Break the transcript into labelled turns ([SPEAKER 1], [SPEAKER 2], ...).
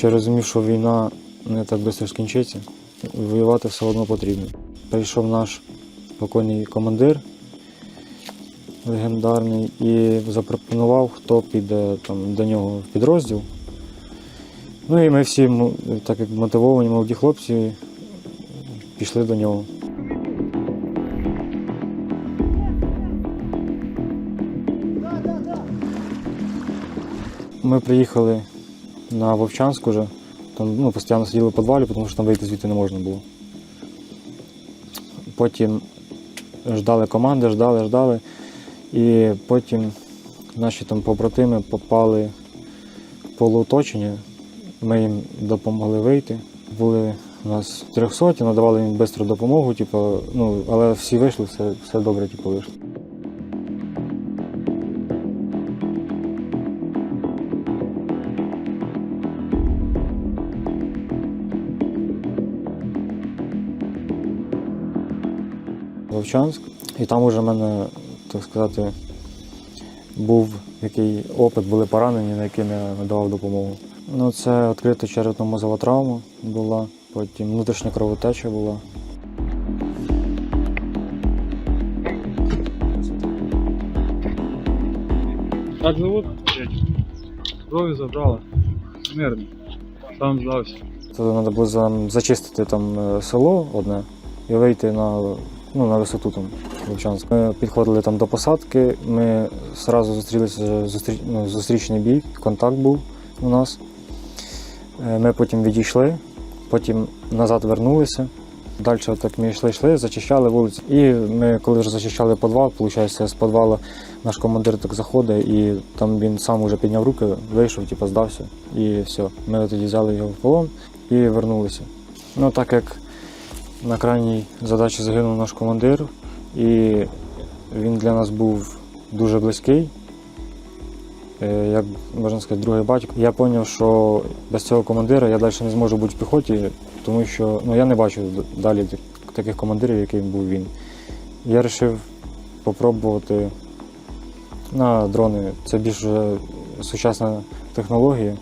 [SPEAKER 1] Ще розумів, що війна не так швидко скінчиться. Воювати все одно потрібно. Прийшов наш покойний командир легендарний і запропонував, хто піде там, до нього в підрозділ. Ну і ми всі, так як мотивовані молоді хлопці, пішли до нього. Ми приїхали на Вовчанськ уже. Там ну, постійно сиділи в підвалі, тому що там вийти звідти не можна було. Потім ждали команди, ждали, ждали. І потім наші там побратими попали в полуоточення. Ми їм допомогли вийти. Були у нас 300, надавали їм швидку допомогу, типу, ну, але всі вийшли, все, все добре типу, вийшло. Вовчанськ. І там уже в мене, так сказати, був який опит, були поранені, на яким я надавав допомогу. Ну, це відкрита черепно-мозова травма була, потім внутрішня кровотеча була.
[SPEAKER 2] Как зовут? Крові забрала. Мирно. Сам здався.
[SPEAKER 1] То треба було зачистити там е, село одне і вийти на, ну, на висоту там Вовчанськ. Ми підходили там до посадки, ми одразу зустрілися, зустріч, ну, зустрічний бій, контакт був у нас. Е, Ми потім відійшли, потім назад вернулися. Далі так ми йшли, йшли, зачищали вулицю. І ми, коли вже зачищали підвал, виходить, з підвалу наш командир так заходить, і там він сам вже підняв руки, вийшов, типу, здався. І все. Ми тоді взяли його в полон і вернулися. Ну, так як на крайній задачі загинув наш командир, і він для нас був дуже близький, е, як можна сказати, другий батько. Я зрозумів, що без цього командира я далі не зможу бути в піхоті, тому що ну, я не бачу далі таких командирів, яким був він. Я вирішив спробувати на дрони. Це більш сучасна технологія.